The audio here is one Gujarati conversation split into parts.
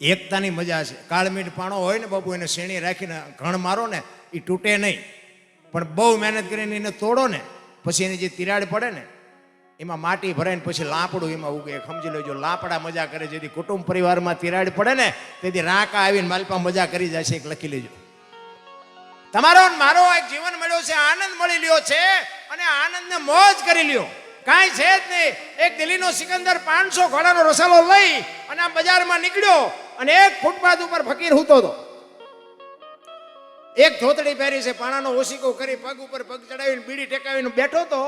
એકતાની મજા છે. કાળમીઠ પાણો હોય ને બાપુ, એને શેણી રાખીને ઘણ મારો ને એ તૂટે નહીં. પણ બહુ મહેનત કરીને એને તોડો ને, પછી એની જે તિરાડ પડે ને, એમાં માટી ભરાઈને પછી લાપડું એમાં ઉગે. સમજી લેજો, લાપડા મજા કરે જેથી કુટુંબ પરિવારમાં તિરાડ પડે ને, તેથી રાકા આવીને માલપા મજા કરી જાય છે. એક લખી લેજો. તમારો મારો એક જીવન મળ્યો છે, આનંદ મળી લ્યો છે અને આનંદને મોજ કરી લ્યો. કાંઈ છે જ નહીં. એક દિલ્હીનો સિકંદર પાંચસો ઘોડાનો રસાલો લઈ અને આ બજારમાં નીકળ્યો. અને એક ફૂટપાથ ઉપર ફકીર હૂતો હતો. એક ધોતડી પહેરી છે, પાણાનો ઓશીકો કરી પગ ઉપર પગ ચડાવીને બીડી ટેકાવીને બેઠો હતો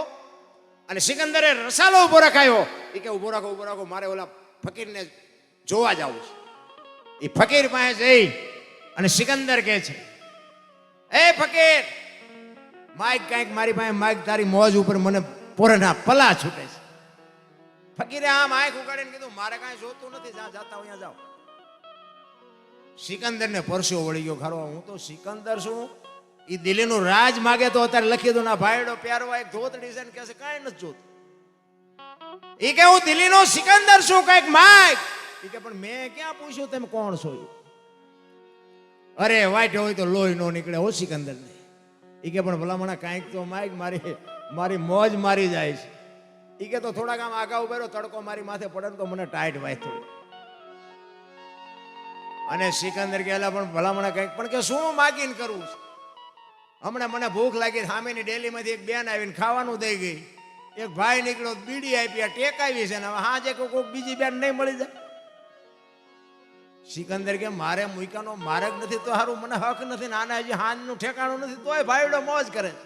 અને સિકંદરે રસાલો ઊભો રખાયો. એ કે, ઊભો રાખો ઊભો રાખો, મારે ઓલા ફકીરને જોવા જવું છે. એ ફકીર પાસે જઈ અને સિકંદર કહે છે, એ ફકીર, માઇક કાંઈક મારી પાસે, માઇક તારી મોજ ઉપર મને પોરના પલા છૂટે છે. ફકીરે આમ આંખ ઉગાડીને કીધું, મારે કાંઈ જોતું નથી જ્યાં જાતા અહીંયા જાઓ. સિકંદરને પરસ્યો વળી ગયો. ખરો, હું તો સિકંદર છું. એ દિલ્હીનું રાજ માગે તો અત્યારે લખી દો ના ભાઈડો પ્યારવા એક ધોતડી છે કે કાંઈ નથી જોતું. એ કે, હું દિલ્હીનો સિકંદર છું, કંઈક માગ. એ કે, પણ મેં ક્યાં પૂછ્યું, તમે કોણ છો અરે, વાઈટ હોય તો લોહી નો નીકળે હો સિકંદર ને એ કે, પણ ભલામણા કાંઈક તો માગ, મારી મારી મોજ મારી જાય છે. એ કે, તો થોડાક આમ આગા ઉભેરો તડકો મારી માથે પડે તો મને ટાઈટ વાય થોડી અને સિકંદર ગયેલા પણ ભલામણા કંઈક, પણ કે શું માગીને કરવું છે? હમણાં મને ભૂખ લાગી, સામેની ડેલીમાંથી એક બેન આવીને ખાવાનું દઈ ગઈ. એક ભાઈ નીકળ્યો, બીડી આપી, આ ટેકાવી છે ને હવે હાજે કોઈ બીજી બેન નહીં મળી જાય. સિકંદર કે, મારે મૂક્યાનો માર્ગ નથી, તો સારું મને હક નથી ને આને હજી હાંજનું ઠેકાણું નથી, તોય ભાઈડો મોજ કરે છે.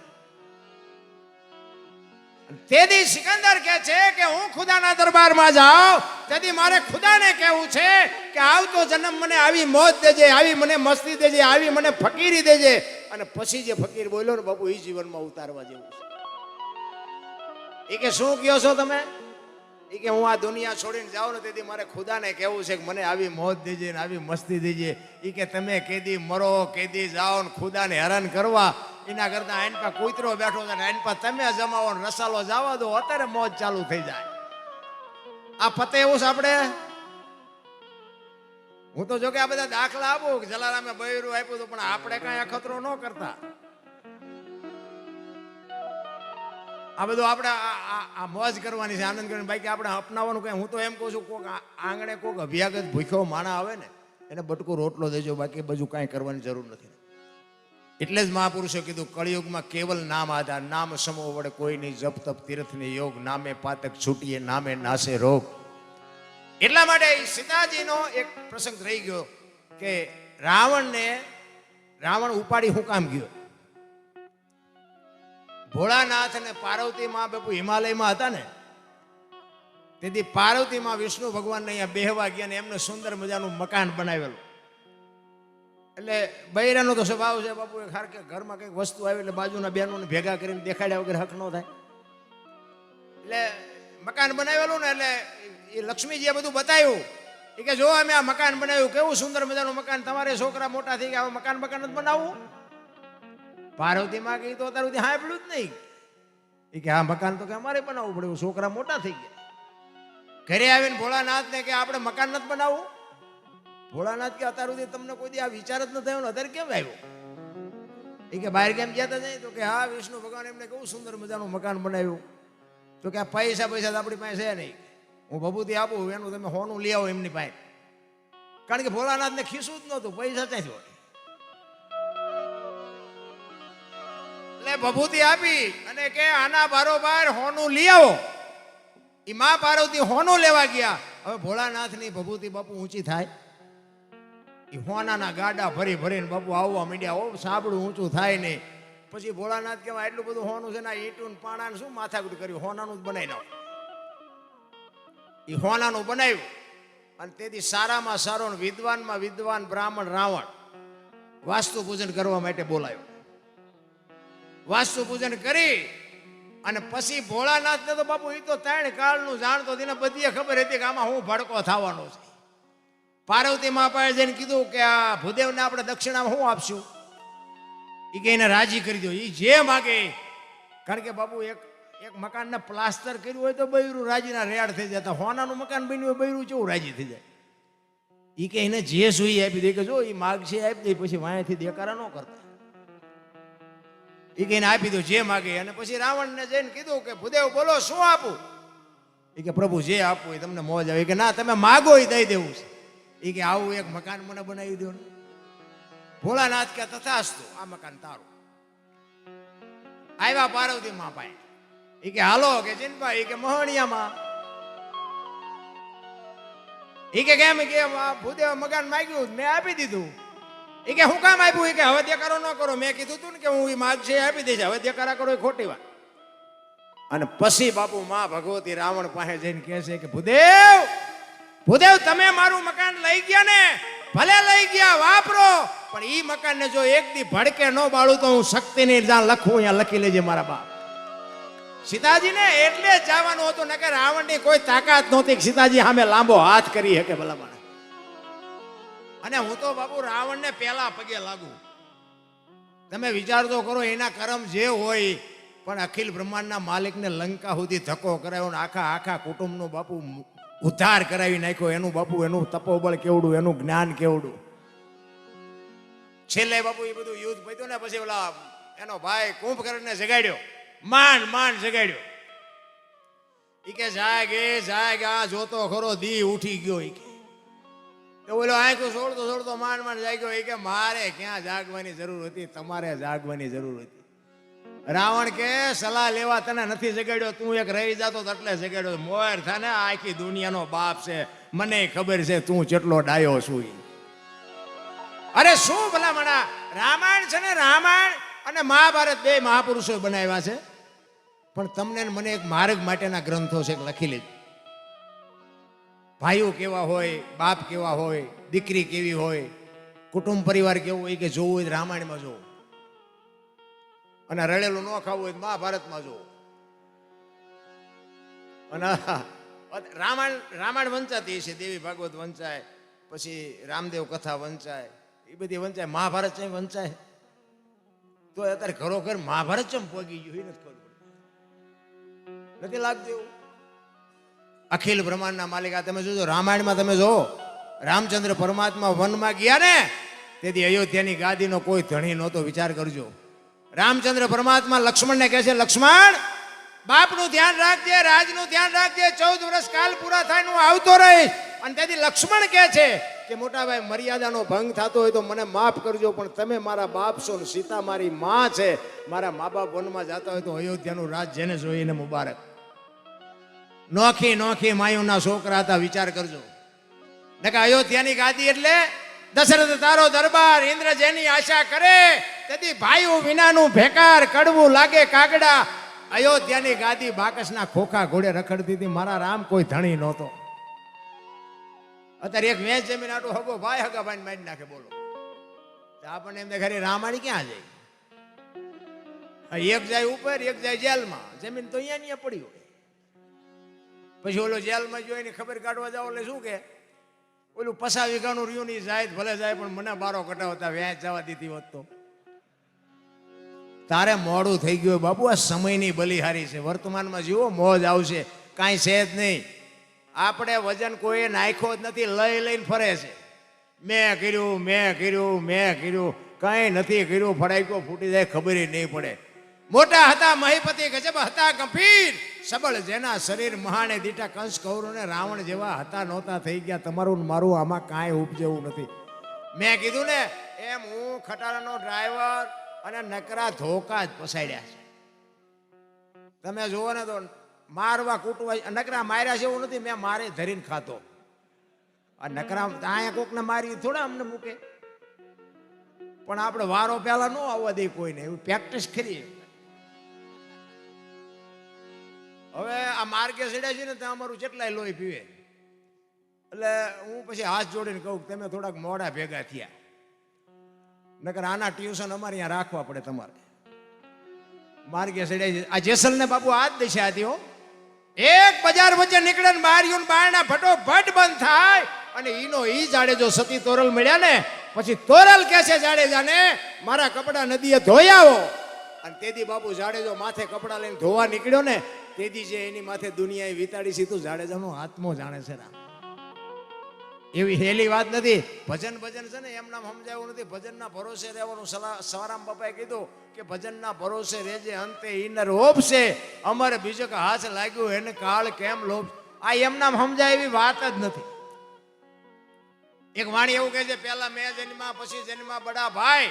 તેથી સિકંદર કહે છે કે હું ખુદાના દરબારમાં જાઉં, તેથી મારે ખુદાને કહેવું છે કે આવતો જન્મ મને આવી મોત દેજે, આવી મને મસ્તી દેજે, આવી મને ફકીરી દેજે. અને પછી જે ફકીર બોલ્યો ને, બાપુ એ જીવનમાં ઉતારવા જેવું છે. એ કે, શું કહો છો તમે? એ કે, હું આ દુનિયા છોડીને જાઉં ને, તેથી મારે ખુદાને કહેવું છે કે મને આવી મોત દેજે ને આવી મસ્તી દેજે. એ કે, તમે કેદી મરો, કેદી જાઓ ને ખુદાને હેરાન કરવા એના કરતા આઈન પા કૂતરો બેઠો છે આઈન પા તમે જમાવો રસાલો જવા દો, અત્યારે મોજ ચાલુ થઈ જાય. આ પતે એવું છે આપણે? હું તો જો કે આ બધા દાખલા આપું જલારામે બૈરું આપ્યું હતું, પણ આપણે કાંઈ અખતરો ન કરતા. આ બધું આપણે આ- મોજ કરવાની છે, આનંદ કરવાની. બાકી આપણે અપનાવવાનું કઈ. હું તો એમ કહું છું, કોક આંગણે કોક અભ્યાગત ભૂખ્યો માણા આવે ને, એને બટકો રોટલો દેજો, બાકી બધું કાંઈ કરવાની જરૂર નથી. એટલે જ મહાપુરુષો કીધું, કળિયુગમાં કેવલ નામ આધાર, નામ સમો વડે કોઈ નહીં જપ, તપ, તીર્થને યોગ, નામે પાતક છૂટીએ, નામે નાશે રોગ. એટલા માટે સીતાજીનો એક પ્રસંગ રહી ગયો કે રાવણને, રાવણ ઉપાડી હું કામ ગયો? ભોળાનાથ અને પાર્વતી માં બાપુ હિમાલયમાં હતા ને, તેથી પાર્વતી માં વિષ્ણુ ભગવાનને અહીંયા બેહવા ગયા ને એમને સુંદર મજાનું મકાન બનાવેલું. એટલે બૈરાનો તો સ્વભાવ છે બાપુ ખાર કે ઘરમાં કંઈક વસ્તુ આવી એટલે બાજુના બહેનોને ભેગા કરીને દેખાડ્યા વગર હક ન થાય. એટલે મકાન બનાવેલું ને એટલે એ લક્ષ્મીજીએ બધું બતાવ્યું. એ કે જો અમે આ મકાન બનાવ્યું, કેવું સુંદર મજાનું મકાન? તમારે છોકરા મોટા થઈ ગયા મકાન મકાન જ બનાવવું? પાર્વતી માં કહી તો સુધી સાંભળ્યું જ નહીં. એ કે આ મકાન તો કે અમારે બનાવવું પડે છોકરા મોટા થઈ ગયા. ઘરે આવીને ભોળાનાથ ને કે આપણે મકાન નથી બનાવવું? ભોળાનાથ કે અત્યાર સુધી તમને કોઈ દી આ વિચાર જ ન થયો અત્યારે કેમ આવ્યો? એ કે બહાર કેમ ગયા નહીં? તો કે હા, વિષ્ણુ ભગવાન એમને કેવું સુંદર મજાનું મકાન બનાવ્યું. તો કે આ પૈસા પૈસા તો આપણી પાસે છે નહીં. હું ભભૂતિ આપું, એનું તમે હોનું લઈ આવો એમની પાસે. કારણ કે ભોળાનાથને ખીસું જ નહોતું, પૈસા ક્યાંથી હોય? એટલે ભભૂતિ આપી અને કે આના બારોબાર હોનું લઈ આવો. એ મા પાર્વતી હોનું લેવા ગયા. હવે ભોળાનાથની ભભૂતિ બાપુ ઊંચી થાય. એ હોનાના ગાડા ભરી ભરીને બાપુ આવવા માંડ્યા. ઓ સાંભળું, ઊંચું થાય નહીં. પછી ભોળાનાથ કહેવાય એટલું બધું હોનું છે ને ઈટું પાણાને શું માથાકૂટ કર્યું? હોનાનું જ બનાવી નાખો. એ હોનાનું બનાવ્યું. અને તેથી સારામાં સારો વિદ્વાનમાં વિદ્વાન બ્રાહ્મણ રાવણ વાસ્તુ પૂજન કરવા માટે બોલાયો. વાસ્તુ પૂજન કરી અને પછી ભોળાનાથ ને તો બાપુ એ તો ત્રણ કાળનું જાણતો તેને બધી ખબર હતી કે આમાં હું ભડકો થવાનો છે. પાર્વતી મા જઈને કીધું કે આ ભૂદેવને આપણે દક્ષિણામાં શું આપશું? એ કે એને રાજી કરી દો. એ જે માગે, કારણ કે બાબુ એક એક મકાનને પ્લાસ્ટર કર્યું હોય તો બૈરું રાજીના રેડ થઈ જતા હોનાનું મકાન બન્યું હોય બૈરું જેવું રાજી થઈ જાય? એ કે એને જે જોઈએ આપી દે, કે જો એ માગ છે આપી દે, પછી વાયાથી દેકારા ન કરતા. એ કે એને આપી દો, જે માગે. અને પછી રાવણને જઈને કીધું કે, ભૂદેવ, બોલો, શું આપું? એ કે, પ્રભુ, જે આપવું એ તમને મોજ આવે. કે, ના, તમે માગો એ દઈ દેવું છે. એ કે આવું એક મકાન મને બનાવી દો ને. ભોળાનાથ કે તથાસ્તુ, આ મકાન તારું. આવ્યા પાર્વતી માં પાસે એ કે હાલો, કે ચિનભાઈ કે મહણિયામાં. એ કે કેમ કે ભૂદેવ મકાન માંગ્યું, મેં આપી દીધું. એ કે હું કામ આપ્યું? એ કે હવે દેકારો ન કરો. મેં કીધું તું ને કે હું એ માગ છે આપી દઈશ. હવે દેકારા કરો એ ખોટી વાત. અને પછી બાપુ માં ભગવતી રાવણ પાસે જઈને કહે છે કે ભૂદેવ ભૂદેવ, તમે મારું મકાન લઈ ગયા ને? ભલે લઈ ગયા, વાપરો. પણ ઈ મકાનને જો એક દી ભડકે ન બાળું તો હું શક્તિની જ્યાં લખું, અહીંયા લખી લેજે મારા બાપ. સીતાજીને એટલે જ જવાનું હતું, નકર રાવણની કોઈ તાકાત નહોતી સીતાજી સામે લાંબો હાથ કરી શકે ભલામણ. અને હું તો બાપુ રાવણને પહેલા પગે લાગુ. તમે વિચાર તો કરો, એના કર્મ જે હોય, પણ અખિલ બ્રહ્માંડના માલિકને લંકા સુધી ધક્કો કરાયો આખા આખા કુટુંબનો બાપુ ઉદ્ધાર કરાવી નાખ્યો, એનું બાપુ એનું તપોબળ કેવડું, એનું જ્ઞાન કેવડું? છેલ્લે બાપુ એ બધું યુદ્ધ પત્યું ને પછી ઓલા એનો ભાઈ કુંભકર્ણને જગાડ્યો. માંડ માંડ જગાડ્યો. ઈ કે, જાગ એ, જાગ આ જોતો ખરો, દી ઉઠી ગયો ઈ કે. તો ઓલો આંખું છોડતો છોડતો, માંડ માંડ જાગ્યો. એ કે, મારે ક્યાં જાગવાની જરૂર હતી? તમારે જાગવાની જરૂર હતી. રાવણ કે, સલાહ લેવા તને નથી જગાડ્યો, તું એક રહી જાતો એટલે જગાડ્યો. મોર થાને આખી દુનિયાનો બાપ છે. મને ખબર છે તું કેટલો ડાયો છું. અરે શું ભલા મણા રામાયણ છે ને રામાયણ અને મહાભારત બે મહાપુરુષો બનાવ્યા છે. પણ તમને મને એક માર્ગ માટેના ગ્રંથો છે લખી લેજો. ભાઈઓ કેવા હોય, બાપ કેવા હોય, દીકરી કેવી હોય, કુટુંબ પરિવાર કેવું હોય કે જોવું હોય રામાયણમાં જોવું. અને રડેલું ન ખાવું હોય મહાભારતમાં જો અને રામાયણ રામાયણ વંચાતી છે દેવી ભાગવત વંચાય, પછી રામદેવ કથા વંચાય, એ બધી વંચાય, મહાભારત છે વંચાય. તો અત્યારે ઘરો ઘર મહાભારત ચમ પોગી ગયું, એ નથી ખબર. નથી લાગતું એવું? અખિલ બ્રહ્માંડના માલિક તમે જોજો, રામાયણમાં તમે જો રામચંદ્ર પરમાત્મા વનમાં ગયા ને, તેથી અયોધ્યાની ગાદીનો કોઈ ધણી નહોતો, વિચાર કરજો. રામચંદ્ર પરમાત્મા લક્ષ્મણને કહે છે, લક્ષ્મણ, બાપનું ધ્યાન રાખજે, રાજનું ધ્યાન રાખજે, ચૌદ વર્ષ કાલ પૂરા થાય હું આવતો રહીશ. અને તેથી લક્ષ્મણ કહે છે કે મોટા ભાઈ મર્યાદાનો ભંગ થતો હોય તો મને માફ કરજો, પણ તમે મારા બાપ છો ને સીતા મારી માં છે. મારા મા બાપ વનમાં જતા હોય તો અયોધ્યાનું રાજ જેને જોઈને મુબારક. નોખી નોખી માયુના છોકરા હતા, વિચાર કરજો. ને કે અયોધ્યાની ગાદી એટલે દશરથ તારો દરબાર ઇન્દ્ર જેની આશા કરે, તેથી ભાઈઓ વિનાનું ભેકાર કડવું લાગે કાગડા. અયોધ્યાની ગાદી બાકસના ખોખા ઘોડે રખડતી હતી. મારા રામ કોઈ ધણી નહોતો. અત્યારે એક વેચ જમીન આટલું હગો ભાઈ હગા ભાઈ મારી નાખે, બોલો. આપણને એમને દેખાય રામાણી ક્યાં જાય? એક જાય ઉપર, એક જાય જેલમાં. જમીન તો અહીંયા નહીં પડી હોય. પછી ઓલો જેલમાં જોઈને ખબર કાઢવા જાવ એટલે શું કે? ઓલું પસા વીઘાનું રહ્યું નહીં જાય ભલે જાય, પણ મને બારો કટાવતા વ્યાજ જવા દીધી હોત તો. તારે મોડું થઈ ગયું બાપુ, આ સમયની બલિહારી છે. વર્તમાનમાં જીવો, મોજ આવશે. કાંઈ છે જ નહીં. આપણે વજન કોઈએ નાખ્યો જ નથી, લઈ લઈને ફરે છે. મેં કર્યું મેં કર્યું મેં કર્યું. કાંઈ નથી કર્યું ફડાઈકો ફૂટી જાય, ખબર નહીં પડે. મોટા હતા, મહીપતિ ગજબ હતા, ગંભીર. સબળ જેના શરીર મહાને દીટા કંસ કૌરવને રાવણ જેવા હતા નહોતા, થઈ ગયા. તમારું મારું આમાં કાંઈ ઉપજેવું નથી. મેં કીધું ને, એમ હું ખટારાનો ડ્રાઈવર અને નકરા ધોકા જ પસાડ્યા છે. તમે જુઓ ને તો મારવા, કૂટવા, નકરા માર્યા એવું નથી, મેં મારે ધરીને ખાતો આ નકરા અહીંયા કોકને મારી થોડા અમને મૂકે. પણ આપણે વારો પહેલા ન આવવા દે કોઈને, એવું પ્રેક્ટિસ કરીએ. હવે આ માર્ગે ચડ્યા છે ને, ત્યાં અમારું જેટલાય લોહી પીવે. એટલે હું પછી હાથ જોડીને કહું તમે થોડાક મોડા ભેગા થયા. નકર આના ટ્યુશન અમારે અહીંયા રાખવા પડે તમારે. માર્ગે ચડ્યા છે. આ જેસલને બાપુ આ જ દિશા હતી એક બજાર વચ્ચે નીકળે ને બારીઓ બારણા ફટોફટ બંધ થાય. અને ઈનો ઈ જાડેજો સતી તોરલ મળ્યા ને, પછી તોરલ કે છે જાડેજાને મારા કપડા નદીએ ધોઈ આવો. અને તેથી બાપુ જાડેજો માથે કપડા લઈને ધોવા નીકળ્યો ને તેદી જે એની માથે દુનિયાએ વિતાડી સીધું જાડેજાનો આત્મો જાણે છે રામ. એવી હેલી વાત નથી. ભજન ભજન છે ને, એમ નામ સમજાયું નથી. ભજનના ભરોસે રહેવાનું સવારામ બાપાએ કીધું કે ભજનના ભરોસે રહેજે, અંતે ઇનર હોપશે. અમારે બીજો કે હાથ લાગ્યું, એને કાળ કેમ લોભ? આ એમ નામ સમજાય એવી વાત જ નથી. એક વાણી એવું કહે છે પેલા મેં જન્મા પછી જન્મા બડા ભાઈ.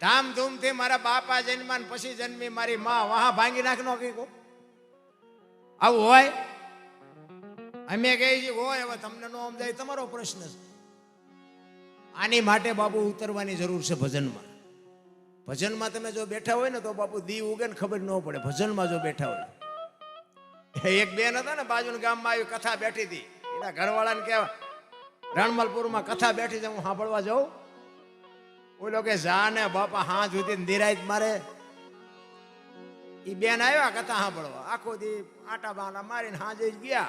ધામધૂમથી મારા બાપા જન્મા પછી જન્મી મારી માં. વહા ભાંગી નાખ નો કીધું આવું હોય? અમે કહીએ છીએ હોય હવે તમને ન સમજાય, તમારો પ્રશ્ન છે. આની માટે બાપુ ઉતરવાની જરૂર છે ભજનમાં. ભજનમાં તમે જો બેઠા હોય ને, તો બાપુ દી ઉગે ને ખબર ન પડે. ભજનમાં જો બેઠા હોય. એક બેન હતા ને બાજુ ગામમાં આવી કથા બેઠી હતી. એના ઘરવાળાને કહેવા, રણમલપુરમાં કથા બેઠી છે, હું સાંભળવા જાઉં. ઓલો કે, જા ને, બાપા હાથ સુધી નિરાયત મારે. ઈ બેન આવ્યા કથા સાંભળવા. આખો દી આટા બાના મારીને હાજે જ ગયા.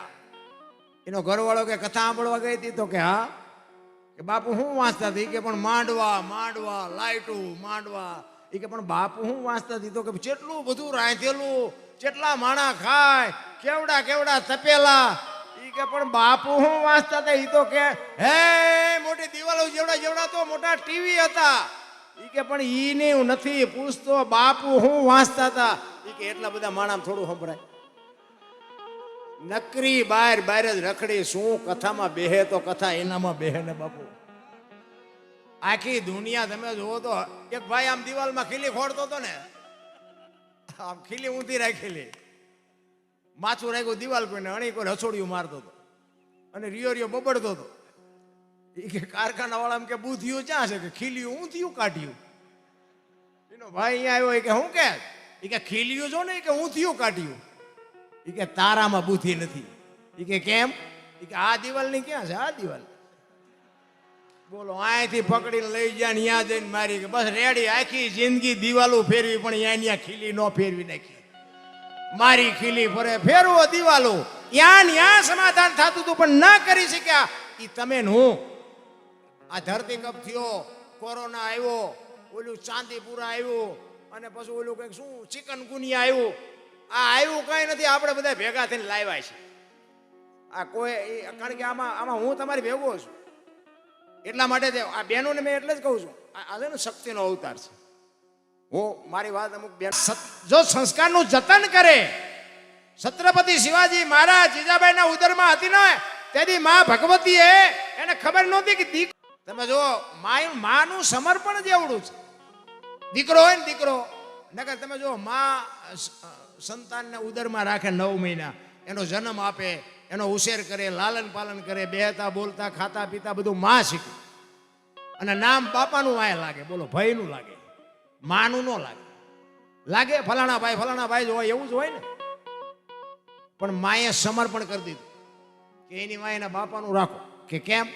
એનો ઘરવાળો કે કથા સાંભળવા ગઈ હતી તો કે હા, કે બાપુ હું વાંચતા હતી? કે પણ માંડવા માંડવા, લાઈટું, માંડવા. એ કે પણ બાપુ હું વાંચતા હતી? તો કે જેટલું બધું રાંધેલું, જેટલા માણા ખાય, કેવડા કેવડા તપેલા. ઈ કે પણ બાપુ હું વાંચતા હતા? એ તો કે, હે, મોટી દિવાલો જેવડા જેવડા તો મોટા ટીવી હતા. એ કે પણ ઈ નહીં નથી પૂછતો, બાપુ હું વાંચતા હતા? કે એટલા બધા માણા થોડું સંભળાય. નકરી બાર બાર જ રખડી શું કથામાં બેહે તો કથા એનામાં બેહે ને બાપુ. આખી દુનિયા તમે જુઓ તો એક ભાઈ આમ દિવાલમાં ખીલી ખોડતો હતો ને, આમ ખીલી ઊંધી રાખેલી. માથું રાખ્યું દિવાલ કોઈને, અણી કોઈ રસોડિયું મારતો હતો. અને રિયો રિયો બબડતો હતો. એ કે કારખાના વાળા કે બુધિયું ક્યાં છે? કે ખીલ્યું, ઊંધિયું કાઢ્યું. એનો ભાઈ અહીંયા આવ્યો કે, હું કે? એ કે ખીલિયું છો ને કે કે થયું કાઢ્યું? એ કે તારામાં બુદ્ધિ નથી. એ કે કેમ? એ કે આ દિવાલની ક્યાં છે? આ દિવાલ. બોલો અહીંથી પકડીને લઈ જાય ને ત્યાં જઈને મારી કે બસ રેડી, આખી જિંદગી દિવાલો ફેરવી, પણ અહીંયા ત્યાં ખીલી ન ફેરવી નાખી. મારી ખીલી ફરે, ફેરવો દિવાલો. ત્યાં ત્યાં સમાધાન થતું હતું, પણ ના કરી શક્યા. એ તમે હું. આ ધરતી કપ થયો, કોરોના આવ્યો, ઓલું ચાંદીપુરા આવ્યું અને પછી ઓલું કંઈક શું, ચિકન ચિકનગુનિયા આવ્યું. આ આવ્યું કંઈ નથી, આપણે બધા ભેગા થઈને લાવ્યા છે. આ કોઈ કારણ કે આમાં આમાં હું તમારી ભેગો છું. એટલા માટે આ બહેનોને મેં એટલે જ કહું છું, આ આ છે ને શક્તિનો અવતાર છે. હું, મારી વાત અમુક બેન જો સંસ્કારનું જતન કરે, છત્રપતિ શિવાજી મહારાજ જીજાબાઈના ઉદરમાં હતી ને તેથી માં ભગવતીએ એને ખબર નહોતી કે દીક તમે જો માય, માનું સમર્પણ જ એવડું છે. દીકરો હોય ને દીકરો, નકર તમે જો માં સંતાનને ઉદરમાં રાખે નવ મહિના. એનો જન્મ આપે, એનો ઉછેર કરે, લાલન પાલન કરે, બેહતા, બોલતા, ખાતા, પીતા, બધું માં શીખે. અને નામ બાપાનું વાય લાગે, બોલો ભાઈનું લાગે. માનું ન લાગે. લાગે, ફલાણા ભાઈ ફલાણા ભાઈ જ હોય, એવું જ હોય ને. પણ માએ સમર્પણ કરી દીધું. કે એની માં એના બાપાનું રાખો. કે કેમ?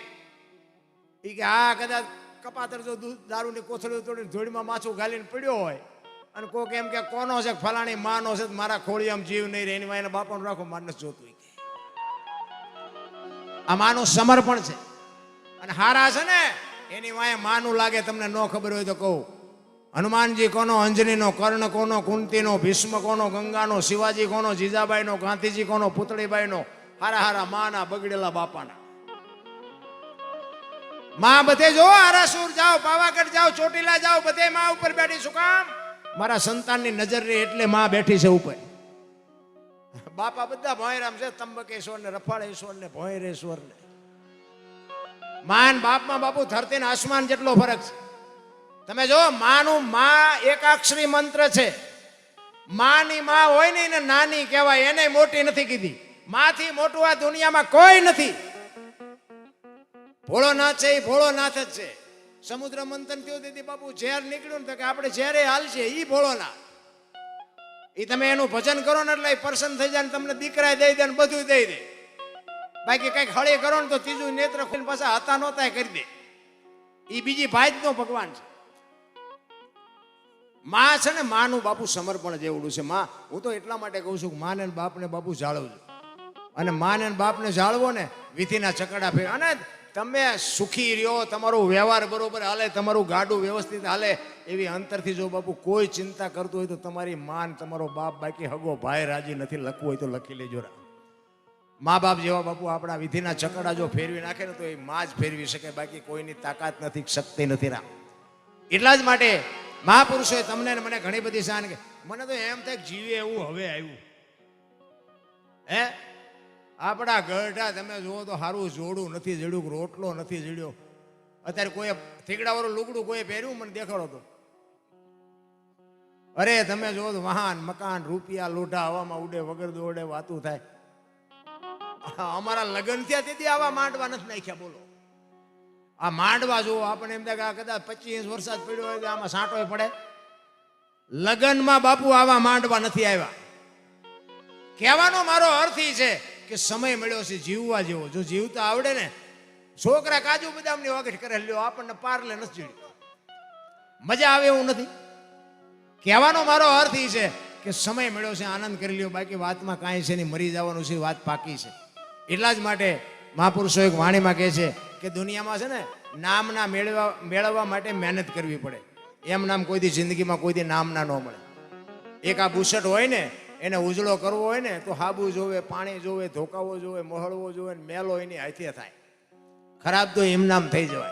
એ કે આ કદાચ કપાતર જો દૂધ દારૂની કોથળી તોડીને ધૂળમાં માછું ઘાલીને પડ્યો હોય, અને કોઈક એમ કે, કોનો છે? ફલાણી માનો છે, મારા ખોળી આમ જીવ નહીં રહે, એની એના બાપાનું રાખો માનસ જોતું હોય આ માનું સમર્પણ છે. અને હારા છે ને, એની વાંહે માનું લાગે, તમને ન ખબર હોય તો કહું. હનુમાનજી કોનો અંજનીનો, કર્ણ કોનો, કુંતીનો, ભીષ્મ કોનો, ગંગાનો, શિવાજી કોનો, જીજાબાઈનો, ગાંધીજી કોનો, પુતળીબાઈનો, હારા હારા માના બગડેલા બાપાના. માં બધે જો આરાસુર જાઓ, પાવાગઢ જાઓ, ચોટીલા જાઓ, બધે માં ઉપર બેઠી શું કામ? મારા સંતાનની નજર રે એટલે માં બેઠી છે ઉપર. બાપા બધા ભોયરામ છે તંબકેશ્વર ને રફાળેશ્વર ને ભોયરેશ્વર ને માન બાપમાં બાપુ ધરતી આસમાન જેટલો ફરક છે. તમે જો, માનું મા એકાક્ષરી મંત્ર છે. માની માં હોય ને નાની કહેવાય, એને મોટી નથી કીધી. માથી મોટું આ દુનિયામાં કોઈ નથી. ભોળોનાથ છે, એ ભોળોનાથ જ છે. સમુદ્ર મંથન થયું દીદી બાપુ, ઝેર નીકળ્યું ને તો કે આપણે ઝેરે હાલશે એ ભોળોનાથ. એ તમે એનું ભજન કરો ને એટલે પ્રસન્ન થઈ જાય ને તમને દીકરા દઈ દે ને બધું દઈ દે. બાકી કંઈક હળી કરો ને તો ત્રીજું નેત્ર ખોલીને પાછા હતા નહોતા કરી દે. એ બીજી ભાઈ જ નો ભગવાન છે. માં છે ને, માનું બાપુ સમર્પણ જેવડું છે. માં, હું તો એટલા માટે કહું છું માને ને બાપને બાપુ જાળવજો. અને માને ને બાપને જાળવો ને વિધિના ચકડા ફેર અને તમે સુખી રહ્યો, તમારો વ્યવહાર બરોબર, હાલે, તમારું ગાડું વ્યવસ્થિત, હાલે, એવી અંતરથી જો બાપુ કોઈ ચિંતા કરતું હોય તો તમારી માન, તમારો બાપ બાકી હગો ભાઈ રાજી નથી લખવું હોય તો લખી લેજો રા. મા બાપ જેવા બાપુ આપણા વિધિના ચકડા જો ફેરવી નાખે ને તો એ માં જ ફેરવી શકે, બાકી કોઈની તાકાત નથી, શક્તિ નથી રા એટલા જ માટે મહાપુરુષોએ તમને મને ઘણી બધી શાન કે મને તો એમ થાય જીવે એવું હવે આવ્યું. હે? આપણા ગઢા તમે જુઓ તો સારું જોડું નથી જડ્યું, રોટલો નથી જડ્યો. અત્યારે કોઈ થીગડાવાળું લુગડું કોઈ પહેર્યું? મને દેખાડો તો. અરે તમે તો વાહન મકાન, રૂપિયા લોઢા, હવામાં ઉડે, વગર દોડે, વાતું થાય. અમારા લગ્ન થયા તેથી આવા માંડવા નથી નાખ્યા, બોલો. આ માંડવા જુઓ આપણે એમ થાય કે કદાચ પચીસ વરસાદ પડ્યો હોય તો આમાં સાંટો પડે. લગ્નમાં બાપુ આવા માંડવા નથી આવ્યા. કહેવાનો મારો અર્થ છે કે સમય મળ્યો છે જીવવા જેવો. જો જીવતા આવડે ને, છોકરા કાજુ બદામની વાગઠ કરે લ્યો, આપણને પારલે નથી જીડ્યું. મજા આવે એવું નથી. કહેવાનો મારો અર્થ એ છે કે સમય મળ્યો છે, આનંદ કરી લ્યો, બાકી વાતમાં કાંઈ છે નહીં, મરી જવાનું છે, વાત પાકી છે. એટલા જ માટે મહાપુરુષો એક વાણીમાં કહે છે કે દુનિયામાં છે ને, નામના મેળવા, મેળવવા માટે મહેનત કરવી પડે. એમ નામ કોઈ દી જિંદગીમાં કોઈ દી નામના ન મળે. એક આ બુસટ હોય ને એને ઉજળો કરવો હોય ને, તો હાબુ જોવે, પાણી જોવે, ધોકાવો જોવે, મોહળવો જોવે મેલો એની હાથે થાય. ખરાબ તો એમનામ થઈ જવાય.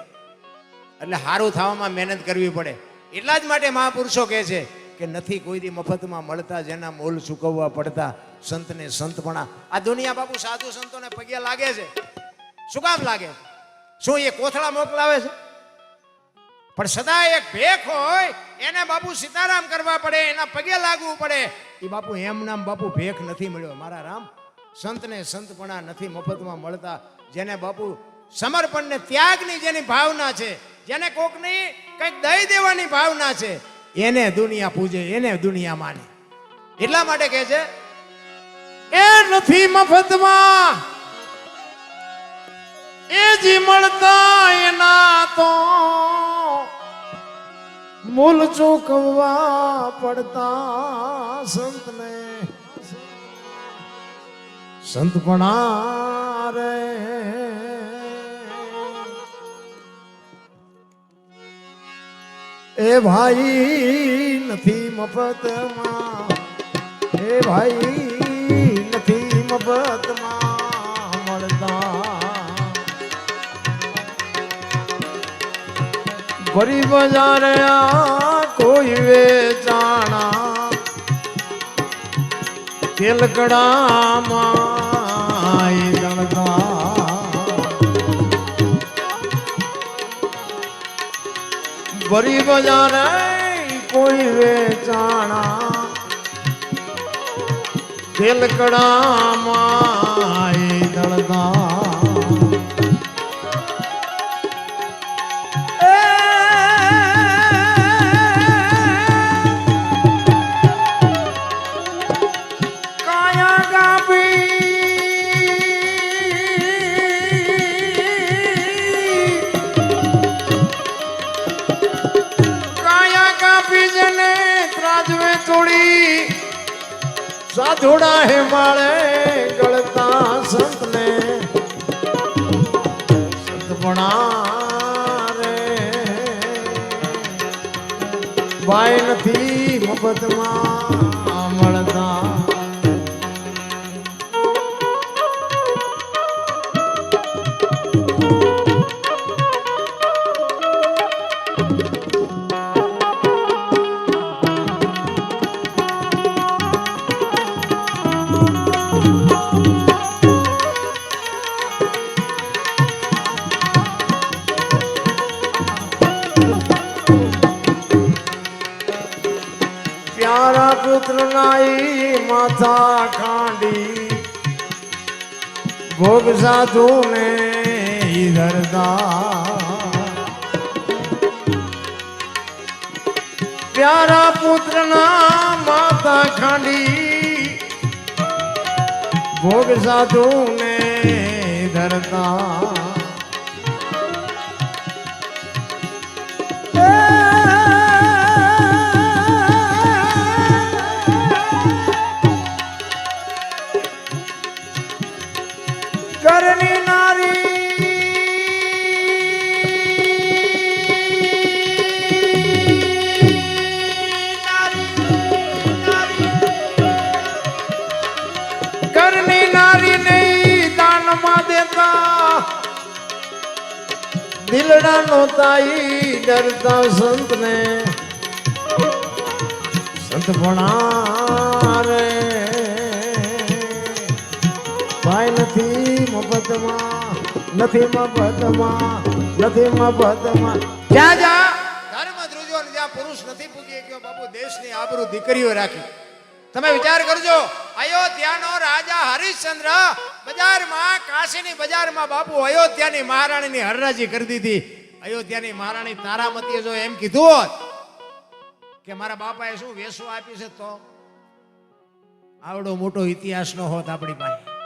એટલે સારું થવામાં મહેનત કરવી પડે. એટલા જ માટે મહાપુરુષો કહે છે કે નથી કોઈ દી મફતમાં મળતા જેના મોલ ચૂકવવા પડતા સંતને સંતપણા. આ દુનિયા બાપુ સાધુ સંતોને પગે લાગે છે. શું કામ લાગે? શું એ કોથળા મોકલાવે છે? પણ સદા એક ભેખ હોય, એને બાપુ સીતારામ કરવા પડે, એના પગે લાગવું પડે. એ બાપુ એમ નામ બાપુ ભેખ નથી મળ્યો. મારા રામ, સંતને સંતપણા નથી મફતમાં મળતા. જેને બાપુ સમર્પણને ત્યાગની જેની ભાવના છે, જેને કોકની કંઈક દઈ દેવાની ભાવના છે, એને દુનિયા પૂજે, એને દુનિયા માને. એટલા માટે કહે છે, એ નથી મફતમાં. એ જી મળતા એના તો મૂલ ચૂકવવા પડતા સંતને. સંતપણા રે એ ભાઈ નથી મફતમાં. એ ભાઈ નથી મફતમાં. ભરી બજારે કોઈ વેચાણા કેલકડામાં દળતા ભરી બજારે કોઈ વેચાણા કેલકડામાં નથી મફતમાં મળતા. પ્યારા સાધુ ને પ્યારા પુત્ર ના માથા ખાંડી ભોગ સાધુ ને ધરતા દીકડા નો તાઈ ડરતા સંતને. સંત ભણા ભાઈ નથી મફતમાં નથી મફતમાં નથી મફતમાં. જ્યાં જ્યાં ધર્મ ધ્રુજો જ્યાં પુરુષ નથી પૂજી ગયો બાપુ, દેશની આબરૂ દીકરીઓ રાખી. તમે વિચાર કરજો. અયોધ્યાનો રાજા હરિશ્ચંદ્ર બજારમાં, કાશીની બજારમાં બાપુ અયોધ્યાની મહારાણીની હરરાજી કરી દીધી. અયોધ્યાની મહારાણી તારામતીએ જો એમ કીધું હોત કે મારા બાપાએ શું વેસવું આપ્યું છે તો? આવડો મોટો ઇતિહાસ નો હોત આપણી પાસે.